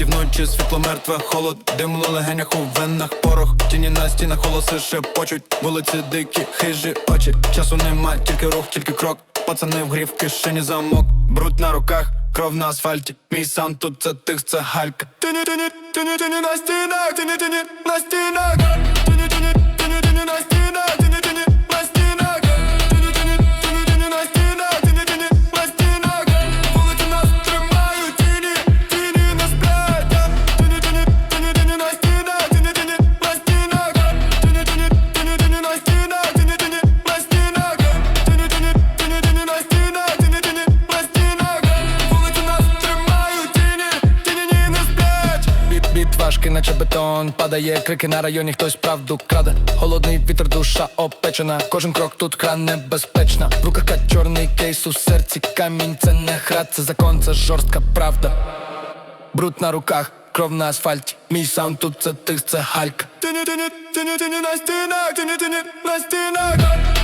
асфальті вночі світло мертве, холод, дим у легенях у венах, порох, тіні на стінах, голоси шепочуть, вулиці дикі, хижі очі, часу нема, тільки рух, тільки крок, пацани в грі в кишені замок, бруд на руках, кров на асфальті, мій сам тут це тих, це галька. Тіні, тіні, тіні, тіні на стінах, тіні, тіні на стінах, важкий, наче бетон Падає крики на районі, хтось правду краде. Холодний вітер, душа опечена Кожен крок тут кран небезпечна. В руках кат чорний кейс, у серці камінь Це не гра, це закон, це жорстка правда. Бруд на руках, кров на асфальті. Мій саунд тут це тих, це галька Тині, тині, тині, тині на стінах, тині, тині, на стінах